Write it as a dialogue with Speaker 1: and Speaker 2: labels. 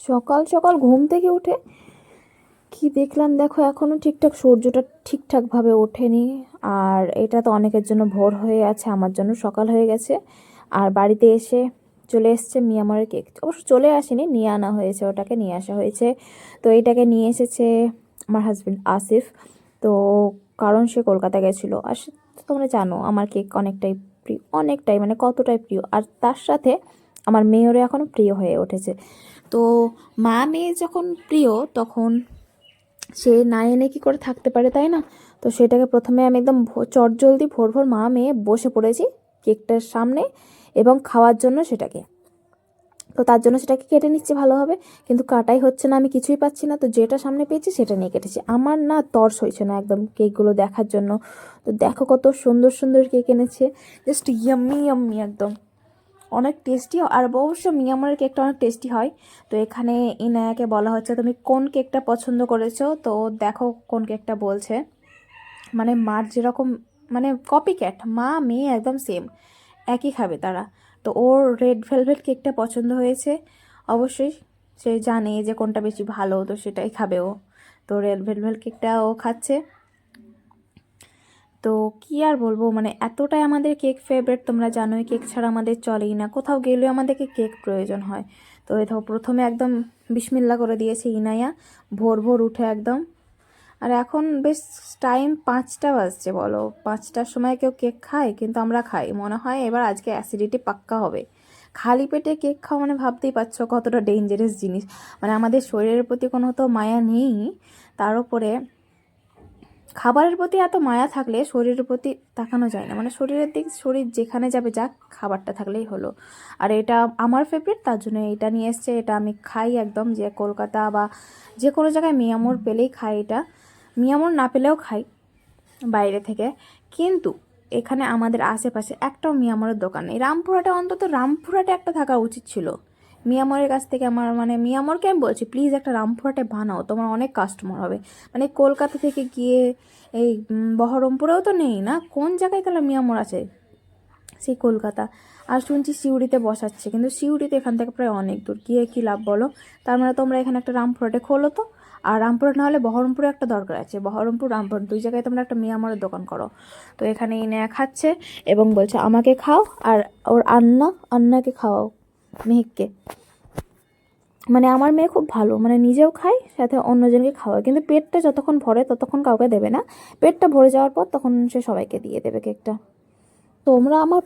Speaker 1: সকাল সকাল ঘুম থেকে উঠে কি দেখলাম দেখো এখনও ঠিকঠাক সূর্যটা ঠিকঠাকভাবে ওঠেনি। আর এটা তো অনেকের জন্য ভোর হয়ে আছে, আমার জন্য সকাল হয়ে গেছে। আর বাড়িতে এসে চলে এসছে মিয়ামারের কেক। অবশ্য চলে আসেনি, নিয়ে আনা হয়েছে, ওটাকে নিয়ে আসা হয়েছে। তো এটাকে নিয়ে এসেছে আমার হাজব্যান্ড আসিফ। তো কারণ সে কলকাতা গেছিল। আর তোমরা জানো, আমার কেক অনেকটাই প্রিয়, অনেকটাই মানে কতটাই প্রিয়। আর তার সাথে আমার মেয়েরও এখন প্রিয় হয়ে উঠেছে। তো মা মেয়ে যখন প্রিয়, তখন সে না এনে কী করে থাকতে পারে, তাই না? তো সেটাকে প্রথমে আমি একদম চটজলদি ভোর ভোর মা মেয়ে বসে পড়েছি কেকটার সামনে এবং খাওয়ার জন্য সেটাকে। তো তার জন্য সেটাকে কেটে নিচ্ছি ভালোভাবে, কিন্তু কাটাই হচ্ছে না, আমি কিছুই পাচ্ছি না। তো যেটা সামনে পেয়েছি সেটা নিয়ে কেটেছি। আমার না তর্স হয়েছে না একদম কেকগুলো দেখার জন্য। তো দেখো কত সুন্দর সুন্দর কেক এনেছে জাস্ট ইয়াম্মি ইয়াম্মি একদম। অনেক টেস্টি আর অবশ্য মিয়ামরের কেকটা অনেক টেস্টি হয়। তো এখানে ইনায়াকে বলা হচ্ছে, তুমি কোন কেকটা পছন্দ করেছ? তো দেখো কোন কেকটা বলছে। মানে মার যেরকম মানে কপি ক্যাট মা, মেয়ে একদম সেম একই খাবে তারা। তো ওর রেড ভেলভেট কেকটা পছন্দ হয়েছে। অবশ্যই সে জানে যে কোনটা বেশি ভালো, তো সেটাই খাবে ও। তো রেড ভেলভেট কেকটা ও খাচ্ছে। তো কি আর বলব? মানে এতটাই আমাদের কেক ফেভারিট তোমরা জানোই কেক ছাড়া আমাদের চলেই না। কোথাও গেলেও আমাদেরকে কেক প্রয়োজন হয়। তো এই দেখো প্রথমে একদম বিসমিল্লা করে দিয়েছে ইনায়া ভোর ভোর উঠে একদম। আর এখন বেশ টাইম পাঁচটা বাজছে, বলো। পাঁচটার সময় কেউ কেক খায়, কিন্তু আমরা খাই। মনে হয় এবার আজকে অ্যাসিডিটি পাক্কা হবে। খালি পেটে কেক খাওয়া মানে ভাবতেই পারছ কতটা ডেঞ্জারাস জিনিস। মানে আমাদের শরীরের প্রতি কোনো তো মায়া নেই। তার উপরে খাবারের প্রতি এত মায়া থাকলে শরীরের প্রতি তাকানো যায় না। মানে শরীরের দিক, শরীর যেখানে যাবে যাক, খাবারটা থাকলেই হলো। আর এটা আমার ফেভারিট তার জন্য এটা নিয়ে এসছে, এটা আমি খাই একদম যে কলকাতা বা যে কোনো জায়গায় মিয়ামোর পেলেই খাই এটা। মিয়ামোর না পেলেও খাই বাইরে থেকে। কিন্তু এখানে আমাদের আশেপাশে একটাও মিয়ামরের দোকান নেই। রামপুরহাটে অন্তত রামপুরহাটে একটা থাকা উচিত ছিল। মিয়ামরের কাছ থেকে আমার মানে মিয়ামরকে আমি বলছি, প্লিজ একটা রামপুরহাটে বানাও, তোমার অনেক কাস্টমার হবে। মানে কলকাতা থেকে গিয়ে এই বহরমপুরেও তো নেই না? কোন জায়গায় তাহলে মিয়ামর আছে? সেই কলকাতা। আর শুনছি সিউড়িতে বসাচ্ছে, কিন্তু সিউড়িতে এখান থেকে প্রায় অনেক দূর। গিয়ে কী লাভ বলো? তার মানে তোমরা এখানে একটা রামপুরহাটে খোলো তো। আর রামপুরহাট না হলে বহরমপুরে একটা দরকার আছে। বহরমপুর, রামপুরহাট দুই জায়গায় তোমরা একটা মিয়ামরের দোকান করো। তো এখানে এনে খাচ্ছে এবং বলছে, আমাকে খাও আর ওর আন্না, আন্নাকে খাওয়াও। মেহেককে মানে আমার মেয়ে খুব ভালো মানে নিজেও খায়, সাথে অন্যজনকে খাওয়ায়। কিন্তু পেটটা যতক্ষণ ভরে ততক্ষণ কাউকে দেবে না। পেটটা ভরে যাওয়ার পর তখন সে সবাইকে দিয়ে দেবে কেকটা। তোমরা আমার